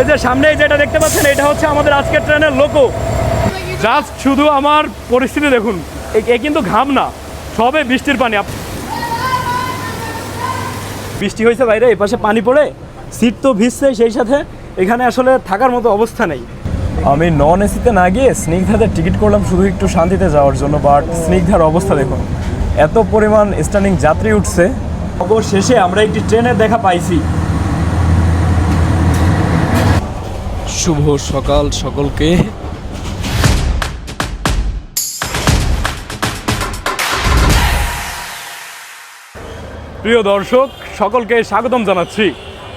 এই যে সামনে যেটা দেখতে পাচ্ছেন এটা হচ্ছে আমাদের আজকের ট্রেনের লোকো জাস্ট শুধু আমার পরিস্থিতি দেখুন এ- এ কিন্তু ঘাম না সবে বৃষ্টির পানি। বৃষ্টি হয়েছে বাইরে এই পাশে পানি পড়ে সিট তো ভিজছে সেই সাথে এখানে আসলে থাকার মতো অবস্থা নেই। আমি নন এসিতে না গিয়ে স্নিগ্ধাদের টিকিট করলাম শুধু একটু শান্তিতে যাওয়ার জন্য বাট স্নিগ্ধার অবস্থা দেখুন এত পরিমাণ স্ট্যান্ডিং যাত্রী উঠছে। অবশেষে আমরা একটি ট্রেনের দেখা পাইছি। শুভ সকাল সকলকে। প্রিয় দর্শক, সকলকে স্বাগতম জানাচ্ছি।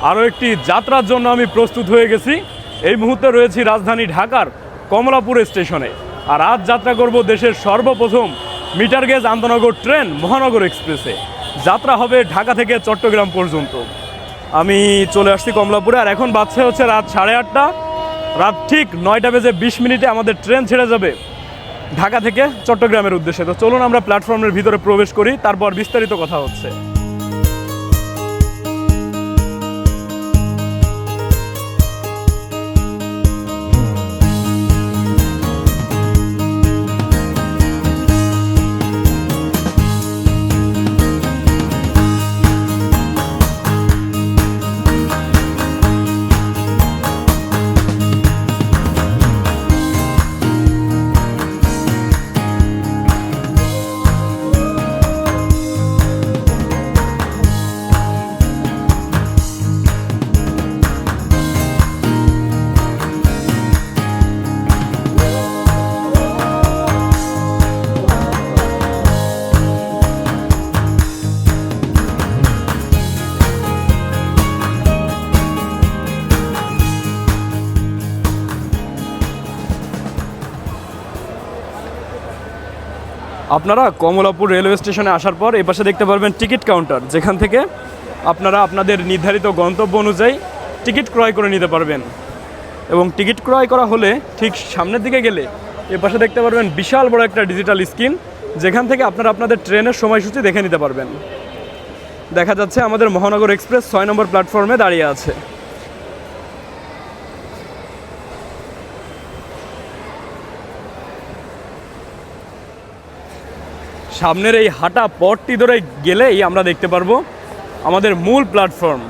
আরও একটি যাত্রার জন্য আমি প্রস্তুত হয়ে গেছি। এই মুহূর্তে রয়েছি রাজধানী ঢাকার কমলাপুর স্টেশনে। আর আজ যাত্রা করব দেশের সর্বপ্রথম মিটার গেজ আন্তনগর ট্রেন মহানগর এক্সপ্রেসে। যাত্রা হবে ঢাকা থেকে চট্টগ্রাম পর্যন্ত। আমি চলে আসছি কমলাপুরে, আর এখন বাচ্চা হচ্ছে রাত সাড়ে আটটা। রাত ঠিক নয়টা বেজে বিশ মিনিটে আমাদের ট্রেন ছেড়ে যাবে ঢাকা থেকে চট্টগ্রামের উদ্দেশ্যে। তো চলুন আমরা প্ল্যাটফর্মের ভিতরে প্রবেশ করি, তারপর বিস্তারিত কথা হচ্ছে। আপনারা কমলাপুর রেলওয়ে স্টেশনে আসার পর এই পাশে দেখতে পারবেন টিকিট কাউন্টার, যেখান থেকে আপনারা আপনাদের নির্ধারিত গন্তব্য অনুযায়ী টিকিট ক্রয় করে নিতে পারবেন। এবং টিকিট ক্রয় করা হলে ঠিক সামনের দিকে গেলে এ পাশে দেখতে পারবেন বিশাল বড় একটা ডিজিটাল স্ক্রিন, যেখান থেকে আপনারা আপনাদের ট্রেনের সময়সূচি দেখে নিতে পারবেন। দেখা যাচ্ছে আমাদের মহানগর এক্সপ্রেস ছয় নম্বর প্ল্যাটফর্মে দাঁড়িয়ে আছে। সামনের এই হাঁটা পথটি ধরে গেলেই আমরা দেখতে পারব আমাদের মূল প্ল্যাটফর্ম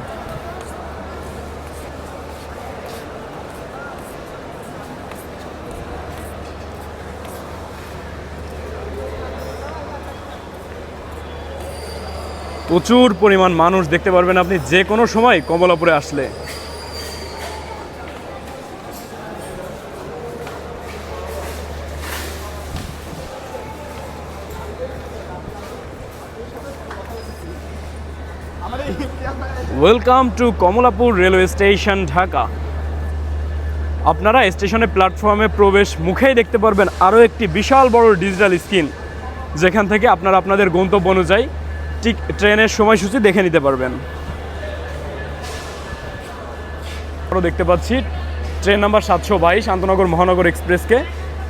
প্রচুর পরিমাণ মানুষ দেখতে পারবেন আপনি, যে কোনো সময় কমলাপুরে আসলে। Welcome to Kamalapur railway station Dhaka আপনারা স্টেশনের প্ল্যাটফর্মে প্রবেশ মুখেই দেখতে পারবেন আরও একটি বিশাল বড় ডিজিটাল স্ক্রিন যেখান থেকে আপনারা আপনাদের গন্তব্য অনুযায়ী ঠিক ট্রেনের সময়সূচি দেখে নিতে পারবেন। আরও দেখতে পাচ্ছি, ট্রেন নাম্বার সাতশো বাইশ, আন্তনগর মহানগর এক্সপ্রেসকে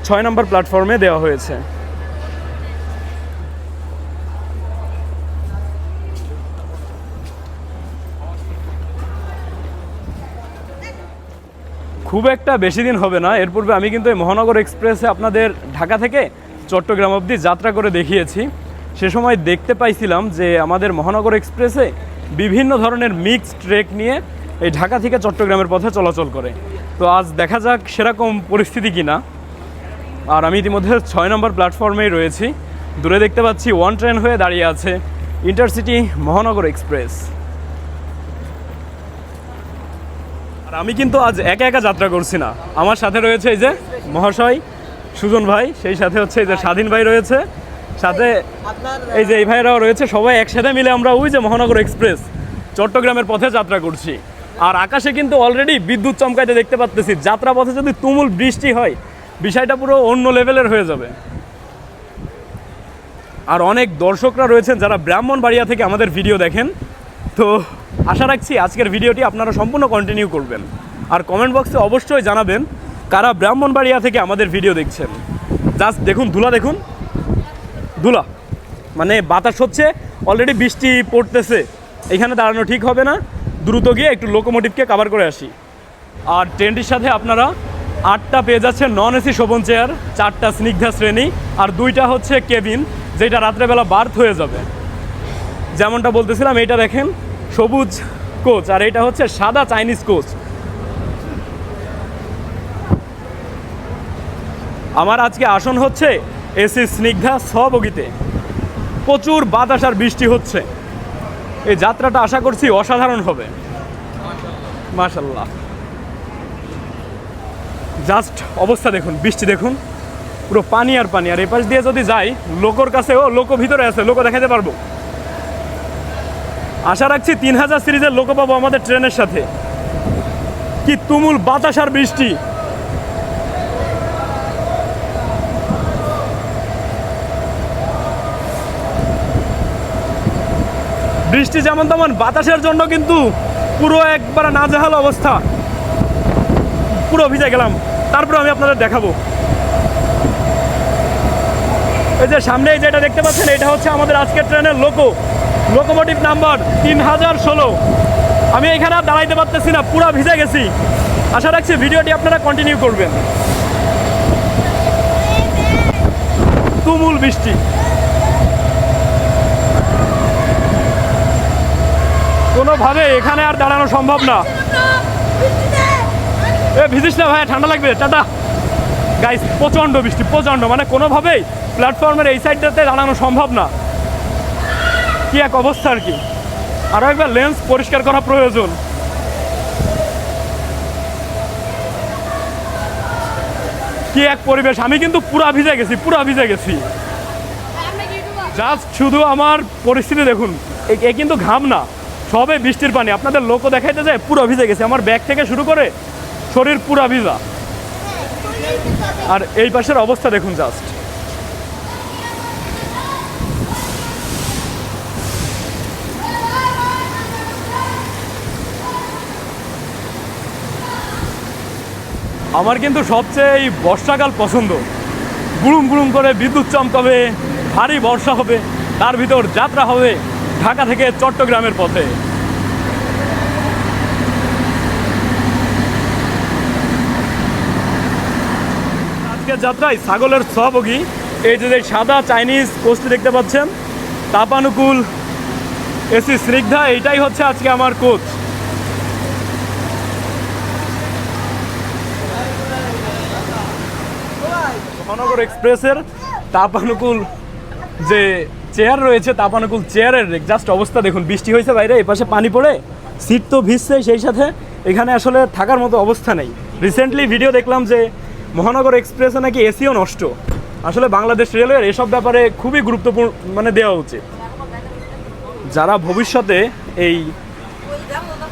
ছয় নম্বর প্ল্যাটফর্মে দেওয়া হয়েছে। খুব একটা বেশি দিন হবে না। এর পূর্বে আমি কিন্তু এই মহানগর এক্সপ্রেসে আপনাদের ঢাকা থেকে চট্টগ্রাম অবধি যাত্রা করে দেখিয়েছি। সে সময় দেখতে পাইছিলাম যে আমাদের মহানগর এক্সপ্রেসে বিভিন্ন ধরনের মিক্সড ট্রেক নিয়ে এই ঢাকা থেকে চট্টগ্রামের পথে চলাচল করে। তো আজ দেখা যাক সেরকম পরিস্থিতি কিনা। আর আমি ইতিমধ্যে ছয় নম্বর প্ল্যাটফর্মেই রয়েছি। দূরে দেখতে পাচ্ছি ওয়ান ট্রেন হয়ে দাঁড়িয়ে আছে ইন্টারসিটি মহানগর এক্সপ্রেস। আর আমি কিন্তু আজ একা একা যাত্রা করছি না। আমার সাথে রয়েছে এই যে মহাশয় সুজন ভাই, সেই সাথে হচ্ছে এই যে স্বাধীন ভাই রয়েছে। সাথে এই যে এই ভাইরাও রয়েছে, সবাই একসাথে মিলে আমরা ওই যে মহানগর এক্সপ্রেস চট্টগ্রামের পথে যাত্রা করছি। আর আকাশে কিন্তু অলরেডি বিদ্যুৎ চমকাইতে দেখতে পাচ্তেছি যাত্রা পথে যদি তুমুল বৃষ্টি হয়, বিষয়টা পুরো অন্য লেভেলের হয়ে যাবে। আর অনেক দর্শকরা রয়েছেন যারা ব্রাহ্মণবাড়িয়া থেকে আমাদের ভিডিও দেখেন। তো আশা রাখছি আজকের ভিডিওটি আপনারা সম্পূর্ণ কন্টিনিউ করবেন। আর কমেন্ট বক্সে অবশ্যই জানাবেন কারা ব্রাহ্মণবাড়িয়া থেকে আমাদের ভিডিও দেখছেন। জাস্ট দেখুন, ধুলা দেখুন। ধুলা। মানে বাতাস হচ্ছে অলরেডি বৃষ্টি পড়তেছে। এখানে দাঁড়ানো ঠিক হবে না। দ্রুত গিয়ে একটু লোকোমোটিভকে কাভার করে আসি। আর ট্রেনটির সাথে আপনারা আটটা পেয়ে যাচ্ছেন নন এসি শোভন চেয়ার, চারটা স্নিগ্ধা শ্রেণি, আর দুইটা হচ্ছে কেবিন, যেটা রাত্রেবেলা বার্থ হয়ে যাবে। যেমনটা বলতেছিলাম, এইটা দেখেন। সবুজ কোচ, আর এটা হচ্ছে সাদা চাইনিজ কোচ। আমার আজকে আসন হচ্ছে এসি স্নিগ্ধা সবগিতে প্রচুর বাতাস আর বৃষ্টি হচ্ছে। এই যাত্রাটা আশা করছি অসাধারণ হবে। মাশাল্লাহ জাস্ট অবস্থা দেখুন, বৃষ্টি দেখুন। পুরো পানি আর পানি। আর এপাশ দিয়ে যদি যাই, লোকর কাছেও লোক ভিতরে আছে, লোক দেখাতে পারব? আশা রাখছি তিন হাজার সিরিজের লোক পাবো আমাদের ট্রেনের সাথে। কি তুমুল বাতাস আর বৃষ্টি। বৃষ্টি যেমন তেমন, বাতাসের জন্য কিন্তু পুরো একবার নাজেহাল অবস্থা। পুরো ভিজে গেলাম। তারপরে আমি আপনাদের দেখাবো। এই যে সামনে যেটা দেখতে পাচ্ছেন, এটা হচ্ছে আমাদের আজকের ট্রেনের লোকো। লোকোমোটিভ নাম্বার তিন হাজার ষোলো। আমি এখানে আর দাঁড়াইতে পারতেছি না, পুরা ভিজে গেছি। আশা রাখছি ভিডিওটি আপনারা কন্টিনিউ করবেন। তুমুল বৃষ্টি। কোনোভাবে এখানে আর দাঁড়ানো সম্ভব না। এ, ভিজিস না ভাই ঠান্ডা লাগবে। টাটা। গাইস প্রচণ্ড বৃষ্টি, প্রচণ্ড। মানে কোনোভাবেই প্ল্যাটফর্মের এই সাইডটাতে দাঁড়ানো সম্ভব না। কি এক অবস্থা আর কি? আরও একবার লেন্স পরিষ্কার করা প্রয়োজন। কি এক পরিবেশ? আমি কিন্তু পুরা ভিজে গেছি, পুরা ভিজে গেছি। জাস্ট শুধু আমার পরিস্থিতি দেখুন, এ- কিন্তু ঘাম না, সবে বৃষ্টির পানি। আপনাদের লোকও দেখাইতে যায় পুরো ভিজে গেছে। আমার ব্যাগ থেকে শুরু করে শরীর পুরা ভিজা। আর এই পাশের অবস্থা দেখুন জাস্ট আমার কিন্তু সবচেয়ে এই বর্ষাকাল পছন্দ। গুড়ুম গুড়ুম করে বিদ্যুৎ চমকাবে, ভারী বর্ষা হবে, তার ভিতর যাত্রা হবে ঢাকা থেকে চট্টগ্রামের পথে। আজকের যাত্রায় ছাগলের সহযোগী, এই যে যে সাদা চাইনিজ কোচটি দেখতে পাচ্ছেন, তাপানুকুল, এসি স্নিগ্ধা এইটাই হচ্ছে আজকে আমার কোচ। মহানগর এক্সপ্রেসের তাপানুকুল যে চেয়ার রয়েছে, তাপানুকুল চেয়ারের জাস্ট অবস্থা দেখুন, বৃষ্টি হয়েছে বাইরে, এপাশে পানি পড়ে, সিট তো ভিজছে সেই সাথে, এখানে আসলে থাকার মতো অবস্থা নেই। রিসেন্টলি ভিডিও দেখলাম যে মহানগর এক্সপ্রেসে নাকি এসিও নষ্ট। আসলে বাংলাদেশ রেলওয়ের এসব ব্যাপারে খুবই গুরুত্বপূর্ণ মানে দেওয়া উচিত। যারা ভবিষ্যতে এই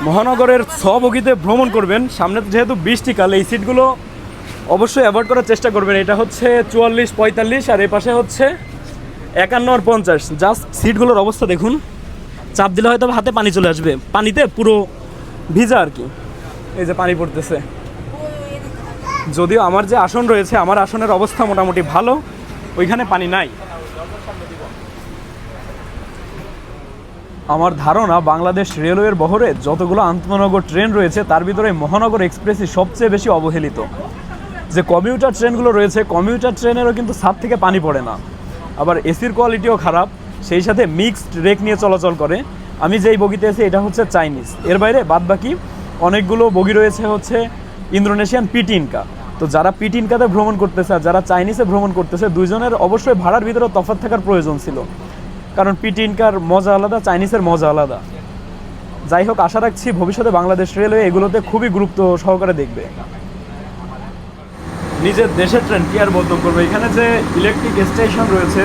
মহানগরের সবগিতে ভ্রমণ করবেন, সামনে তো যেহেতু বৃষ্টিকাল, এই সিটগুলো অবশ্যই অ্যাভয়েড করার চেষ্টা করবেন। এটা হচ্ছে চুয়াল্লিশ, পঁয়তাল্লিশ আর এ পাশে হচ্ছে একান্ন আর পঞ্চাশ। জাস্ট সিটগুলোর অবস্থা দেখুন। চাপ দিলে হয়তো হাতে পানি চলে আসবে। পানিতে পুরো ভিজা আর কি। এই যে পানি পড়তেছে। যদিও আমার যে আসন রয়েছে, আমার আসনের অবস্থা মোটামুটি ভালো, ওইখানে পানি নাই। আমার ধারণা বাংলাদেশ রেলওয়ের বহরে যতগুলো আন্তনগর ট্রেন রয়েছে, তার ভিতরে মহানগর এক্সপ্রেসই সবচেয়ে বেশি অবহেলিত। যে কমিউটার ট্রেনগুলো রয়েছে কমিউটার ট্রেনেরও কিন্তু ছাদ থেকে পানি পড়ে না। আবার এসির কোয়ালিটিও খারাপ, সেই সাথে মিক্সড রেক নিয়ে চলাচল করে। আমি যেই বগিতে আছি, এটা হচ্ছে চাইনিজ এর বাইরে বাদবাকি অনেকগুলো বগি রয়েছে হচ্ছে ইন্দোনেশিয়ান পিটিনকা তো যারা পিটিনকাতে ভ্রমণ করতেছে আর যারা চাইনিজে ভ্রমণ করতেছে, দুইজনের অবশ্যই ভাড়ার ভিতরে তফাৎ থাকার প্রয়োজন ছিল। কারণ পিটিনকার মজা আলাদা চাইনিজের মজা আলাদা। যাই হোক, আশা রাখছি ভবিষ্যতে বাংলাদেশ রেলওয়ে এগুলোতে খুবই গুরুত্ব সহকারে দেখবে। নিজের দেশের ট্রেন কি আর বদল করবে? এখানে যে ইলেকট্রিক স্টেশন রয়েছে,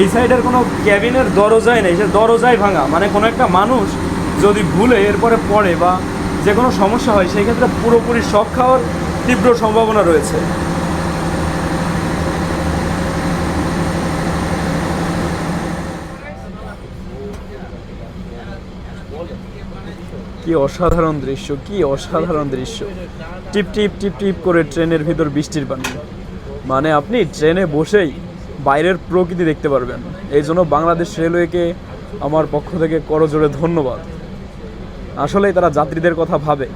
এই সাইডের কোনো ক্যাবিনের দরজাই নেই, সে দরজাই ভাঙা। মানে কোনো একটা মানুষ যদি ভুলে এরপরে পড়ে বা যে কোনো সমস্যা হয়, সেই ক্ষেত্রে পুরোপুরি শখ খাওয়ার তীব্র সম্ভাবনা রয়েছে। কি অসাধারণ দৃশ্য, কি অসাধারণ দৃশ্য। টিপ টিপ টিপ টিপ করে ট্রেনের ভিতর বৃষ্টির পানি। মানে আপনি ট্রেনে বসেই বাইরের প্রকৃতি দেখতে পারবেন। এই জন্য বাংলাদেশ রেলওয়েকে আমার পক্ষ থেকে করজোড়ে ধন্যবাদ। আসলে তারা যাত্রীদের কথা ভাবে।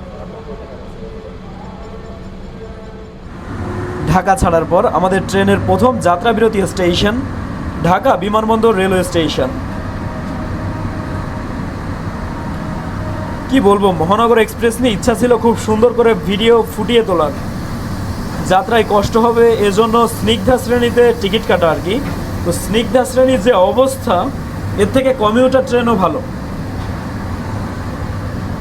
ঢাকা ছাড়ার পর আমাদের ট্রেনের প্রথম যাত্রাবিরতি স্টেশন, ঢাকা বিমানবন্দর রেলওয়ে স্টেশন। কি বলব, মহানগর এক্সপ্রেস নিয়ে ইচ্ছা ছিল খুব সুন্দর করে ভিডিও ফুটিয়ে তোলার। যাত্রায় কষ্ট হবে, এজন্য স্নিগ্ধা শ্রেণীতে টিকিট কাটা আর কি। তো স্নিগ্ধা শ্রেণির যে অবস্থা, এর থেকে কমিউটার ট্রেনও ভালো।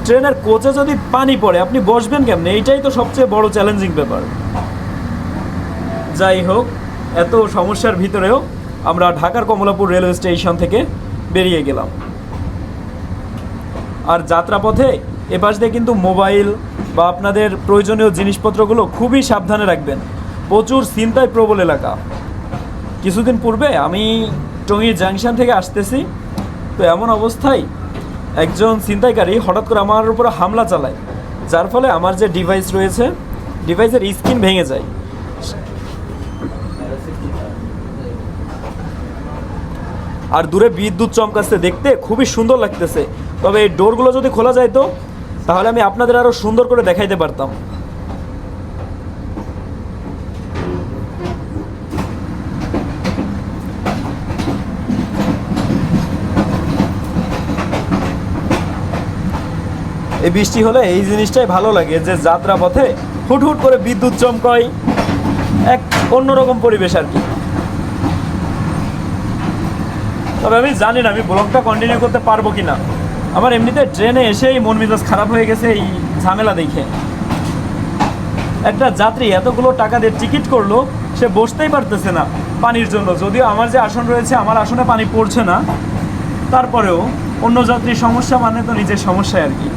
ট্রেনের কোচে যদি পানি পড়ে, আপনি বসবেন কেমনে? এইটাই তো সবচেয়ে বড় চ্যালেঞ্জিং ব্যাপার। যাই হোক, এত সমস্যার ভিতরেও আমরা ঢাকার কমলাপুর রেলওয়ে স্টেশন থেকে বেরিয়ে গেলাম। আর যাত্রাপথে এপাশ দিয়ে কিন্তু মোবাইল বা আপনাদের প্রয়োজনীয় জিনিসপত্রগুলো খুবই সাবধানে রাখবেন। প্রচুর চিন্তায় প্রবল এলাকা। কিছুদিন পূর্বে আমি টঙ্গী জাংশন থেকে আসতেছি, তো এমন অবস্থায় একজন ছিনতাইকারী হঠাৎ করে আমার উপর হামলা চালায়, যার ফলে আমার যে ডিভাইস রয়েছে ডিভাইসের স্ক্রিন ভেঙে যায়। আর দূরে বিদ্যুৎ চমকাচ্ছে দেখতে, খুবই সুন্দর লাগতেছে। তবে এই ডোরগুলো যদি খোলা যায় তো, তাহলে আমি আপনাদের আরও সুন্দর করে দেখাইতে পারতাম। এই বৃষ্টি হলে এই জিনিসটাই ভালো লাগে, যে যাত্রা পথে হুট হুট করে বিদ্যুৎ চমকায়, এক অন্যরকম পরিবেশ আর কি। তবে আমি জানি না, আমি ব্লগটা কন্টিনিউ করতে পারব কি না আমার এমনিতে ট্রেনে এসেই মন মেজাজ খারাপ হয়ে গেছে এই ঝামেলা দেখে। একটা যাত্রী এতগুলো টাকা দিয়ে টিকিট করল, সে বসতেই পারতেছে না পানির জন্য। যদিও আমার যে আসন রয়েছে, আমার আসনে পানি পড়ছে না। তারপরেও অন্য যাত্রীর সমস্যা মানে তো নিজের সমস্যায় আর কি।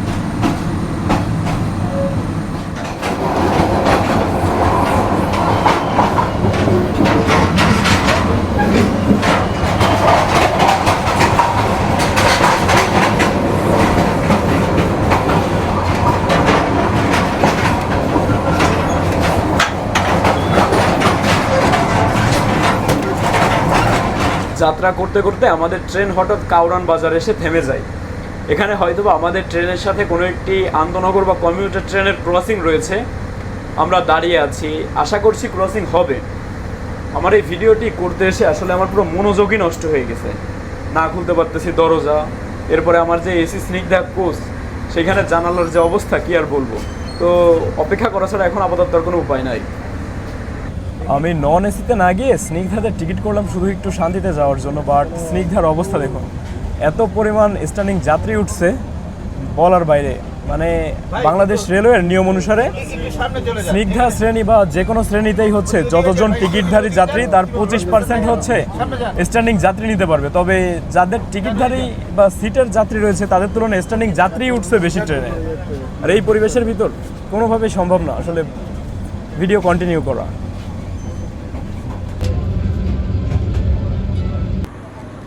যাত্রা করতে করতে আমাদের ট্রেন হঠাৎ কাউরান বাজার এসে থেমে যায়। এখানে হয়তো আমাদের ট্রেনের সাথে কোনো একটি আন্তনগর বা কমিউটার ট্রেনের ক্রসিং রয়েছে। আমরা দাঁড়িয়ে আছি। আশা করছি ক্রসিং হবে। আমার এই ভিডিওটি করতে এসে আসলে আমার পুরো মনোযোগই নষ্ট হয়ে গেছে। না খুলতে পারতেছি দরজা। এরপরে আমার যে এসি স্নিগ্ধা কোচ, সেখানে জানালার যে অবস্থা কি আর বলব? তো অপেক্ষা করা ছাড়া এখন আপাতত কোনো উপায় নাই। আমি নন এসিতে না গিয়ে স্নিগ্ধাদের টিকিট করলাম শুধু একটু শান্তিতে যাওয়ার জন্য বাট স্নিগ্ধার অবস্থা দেখুন। এত পরিমাণ স্ট্যান্ডিং যাত্রী উঠছে বলার বাইরে। মানে বাংলাদেশ রেলওয়ের নিয়ম অনুসারে স্নিগ্ধা শ্রেণি বা যে কোনো শ্রেণীতেই হচ্ছে যতজন টিকিটধারী যাত্রী তার পঁচিশ পার্সেন্ট হচ্ছে স্ট্যান্ডিং যাত্রী নিতে পারবে। তবে যাদের টিকিটধারী বা সিটের যাত্রী রয়েছে তাদের তুলনায় স্ট্যান্ডিং যাত্রী উঠছে বেশি ট্রেনে। আর এই পরিবেশের ভিতর কোনোভাবেই সম্ভব না। আসলে ভিডিও কন্টিনিউ করা।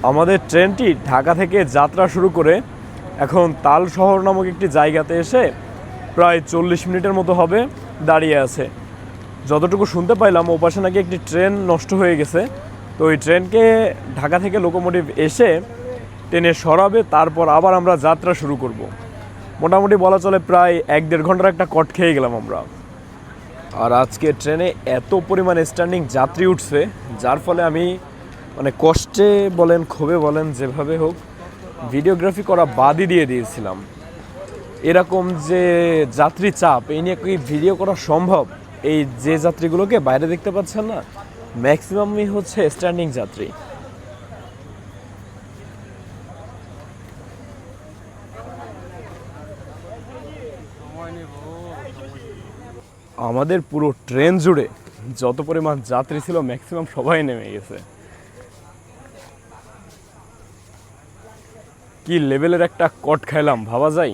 আমাদের ট্রেনটি ঢাকা থেকে যাত্রা শুরু করে এখন তাল শহর নামক একটি জায়গাতে এসে প্রায় চল্লিশ মিনিটের মতো হবে দাঁড়িয়ে আছে। যতটুকু শুনতে পাইলাম ওপাশে নাকি একটি ট্রেন নষ্ট হয়ে গেছে। তো ওই ট্রেনকে ঢাকা থেকে লোকোমোটিভ এসে ট্রেনে সরাবে, তারপর আবার আমরা যাত্রা শুরু করব। মোটামুটি বলা চলে প্রায় এক দেড় ঘণ্টার একটা কট খেয়ে গেলাম আমরা। আর আজকে ট্রেনে এত পরিমাণ স্ট্যান্ডিং যাত্রী উঠছে, যার ফলে আমি মানে কষ্টে বলেন, ক্ষোভে বলেন, যেভাবে হোক ভিডিওগ্রাফি করা বাদই দিয়ে দিয়েছিলাম। এরকম যে যাত্রী চাপ, এই নিয়ে কি ভিডিও করা সম্ভব? এই যে যাত্রীগুলোকে বাইরে দেখতে পাচ্ছেন না ম্যাক্সিমামই হচ্ছে স্ট্যান্ডিং যাত্রী। আমাদের পুরো ট্রেন জুড়ে যত পরিমাণ যাত্রী ছিল ম্যাক্সিমাম সবাই নেমে গেছে। কি লেভেলের একটা কট খাইলাম, ভাবা যায়?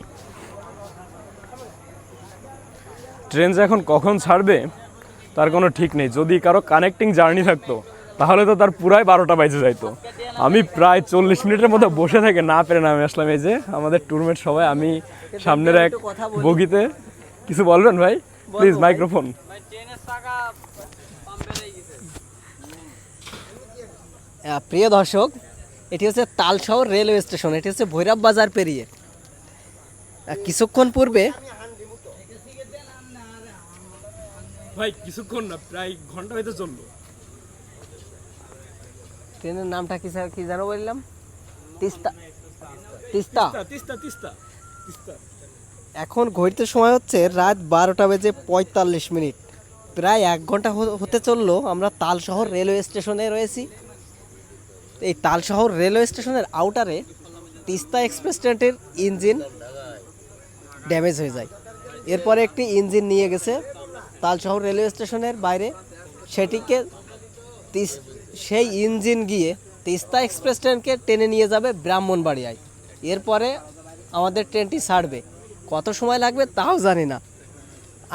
ট্রেন যে এখন কখন ছাড়বে, তার কোনো ঠিক নেই। যদি কারও কানেক্টিং জার্নি থাকতো, তাহলে তো তার পুরাই বারোটা বাজে যাইতো। আমি প্রায় চল্লিশ মিনিটের মধ্যে বসে থেকে না পেরে নামে আসলাম এই যে, আমাদের ট্যুরমেট সবাই, আমি সামনের এক বগিতে। কিছু বলবেন ভাই? প্লিজ মাইক্রোফোন প্রিয় দর্শক এটি হচ্ছে তালশহর রেলওয়ে স্টেশন এটি হচ্ছে ভৈরব বাজার পেরিয়ে। কিছুক্ষণ পূর্বে ভাই কিছুক্ষণ না প্রায় ঘণ্টা হইতে চলল। ট্রেনের নামটা কি স্যার কি জানো বললাম? তিস্তা তিস্তা। তিস্তা তিস্তা তিস্তা এখন ঘড়িতে সময় হচ্ছে রাত বারোটা বেজে পঁয়তাল্লিশ মিনিট। প্রায় এক ঘণ্টা হতে চলল আমরা তালশহর রেলওয়ে স্টেশনে রয়েছি। এই তালশহর রেলওয়ে স্টেশনের আউটারে তিস্তা এক্সপ্রেস ট্রেনটির ইঞ্জিন ড্যামেজ হয়ে যায়। এরপরে একটি ইঞ্জিন নিয়ে গেছে তালশহর রেলওয়ে স্টেশনের বাইরে। সেটিকে সেই ইঞ্জিন গিয়ে তিস্তা এক্সপ্রেস ট্রেনকে টেনে নিয়ে যাবে ব্রাহ্মণবাড়িয়ায়। এরপরে আমাদের ট্রেনটি ছাড়বে। কত সময় লাগবে তাও জানি না।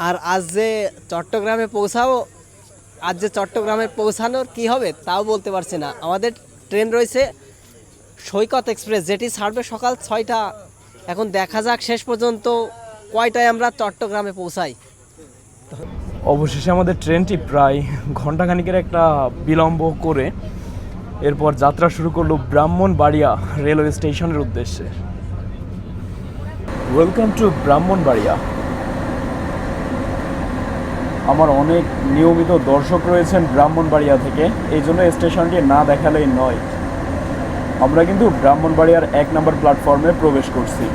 আর আজ যে চট্টগ্রামে পৌঁছাও আজ যে চট্টগ্রামে পৌঁছানোর কি হবে তাও বলতে পারছি না। আমাদের ট্রেন রয়েছে। সৈকত এক্সপ্রেস যেটি ছাড়বে সকাল ছয়টা। এখন দেখা যাক শেষ পর্যন্ত কয়টায় আমরা চট্টগ্রামে পৌঁছাই। অবশেষে আমাদের ট্রেনটি প্রায় ঘন্টাখানিকের একটা বিলম্ব করে এরপর যাত্রা শুরু করল ব্রাহ্মণবাড়িয়া রেলওয়ে স্টেশনের উদ্দেশ্যে। Welcome to Brahmanbaria. আমার অনেক নিয়মিত দর্শক রয়েছেন ব্রাহ্মণবাড়িয়া থেকে। এই জন্য স্টেশনটি না দেখালেই নয়। আমরা কিন্তু ব্রাহ্মণবাড়িয়ার এক নম্বর প্ল্যাটফর্মে প্রবেশ করছি।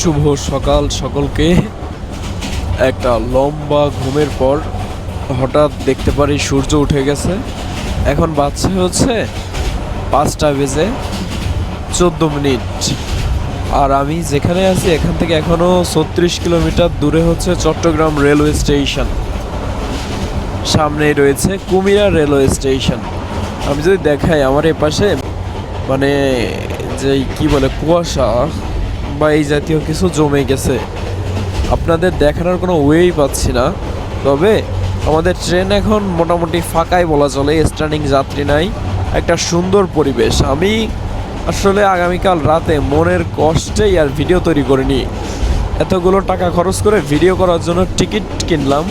শুভ সকাল সকলকে। একটা লম্বা ঘুমের পর হঠাৎ দেখতে পারি সূর্য উঠে গেছে। এখন বাজছে হচ্ছে পাঁচটা বেজে চোদ্দ মিনিট। আর আমি যেখানে আছি, এখান থেকে এখনও ছত্রিশ কিলোমিটার দূরে হচ্ছে চট্টগ্রাম রেলওয়ে স্টেশন। সামনেই রয়েছে কুমিরা রেলওয়ে স্টেশন। আমি যদি দেখাই আমার এ পাশে মানে যে কি বলে কুয়াশা বা এই জাতীয় কিছু জমে গেছে। আপনাদের দেখানোর কোনো ওয়েই পাচ্ছি না। তবে আমাদের ট্রেন এখন মোটামুটি ফাঁকাই বলা চলে স্ট্যান্ডিং যাত্রী নাই, একটা সুন্দর পরিবেশ। আমি আসলে আগামীকাল রাতে মনের কষ্টেই আর ভিডিও তৈরি করিনি। এতগুলো টাকা খরচ করে ভিডিও করার জন্য টিকিট কিনলাম,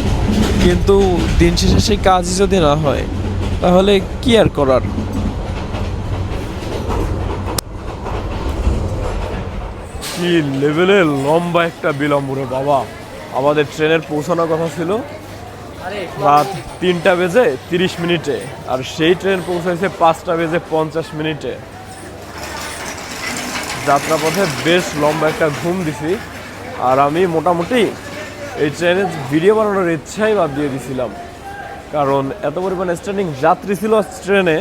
কিন্তু দিন শেষে সেই কাজই যদি না হয়, তাহলে কি আর করার? কি লেভেলের লম্বা একটা বিলম্ব রে বাবা। আমাদের ট্রেনের পৌঁছানোর কথা ছিল। রাত তিনটা বেজে তিরিশ মিনিটে, আর সেই ট্রেন পৌঁছাইছে পাঁচটা বেজে পঞ্চাশ মিনিটে। যাত্রাপথে বেশ লম্বা একটা ঘুম দিছি, আর আমি মোটামুটি এই ট্রেনে ভিডিও বানানোর ইচ্ছাই বাদ দিয়ে দিছিলাম। কারণ এত পরিমাণ স্ট্যান্ডিং যাত্রী ছিল ট্রেনে,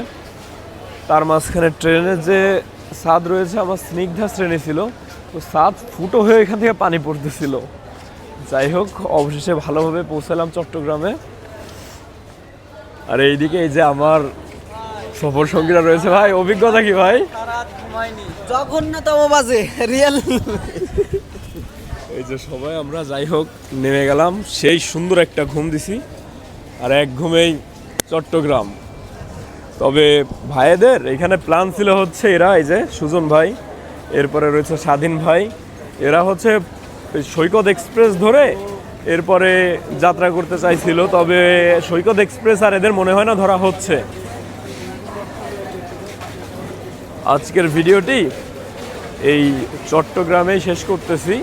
তার মাঝখানে ট্রেনের যে স্বাদ রয়েছে, আমার স্নিগ্ধা শ্রেণি ছিল তো স্বাদ ফুটো হয়ে এখান থেকে পানি পড়তেছিল। যাই হোক অবশেষে ভালোভাবে পৌঁছালাম চট্টগ্রামে। আর এইদিকে এই যে আমার সফর সঙ্গীরা রয়েছে ভাই অভিজ্ঞতা কি ভাই? জঘন্যতম বাজে রিয়েল এই যে সবাই আমরা যাই হোক নেমে গেলাম। সেই সুন্দর একটা ঘুম দিছি। আর এক ঘুমেই চট্টগ্রাম। তবে ভাইদের এখানে প্ল্যান ছিল হচ্ছে এরা এই যে সুজন ভাই এরপরে রয়েছে স্বাধীন ভাই। এরা হচ্ছে সৈকত এক্সপ্রেস ধরে এরপরে যাত্রা করতে চাইছিল, তবে সৈকত এক্সপ্রেস আর এদের মনে হয় না ধরা হচ্ছে। আজকের ভিডিওটি এই চট্টগ্রামেই শেষ করতেছি।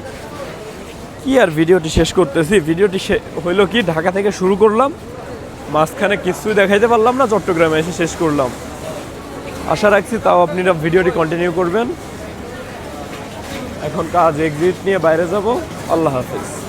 কি আর ভিডিওটি শেষ করতেছি? ভিডিওটি হইল কি, ঢাকা থেকে শুরু করলাম, মাঝখানে কিছুই দেখাইতে পারলাম না, চট্টগ্রামে এসে শেষ করলাম। আশা রাখছি তাও আপনারা ভিডিওটি কন্টিনিউ করবেন। এখন কাজ এক্সিট নিয়ে বাইরে যাব। আল্লাহ হাফিজ।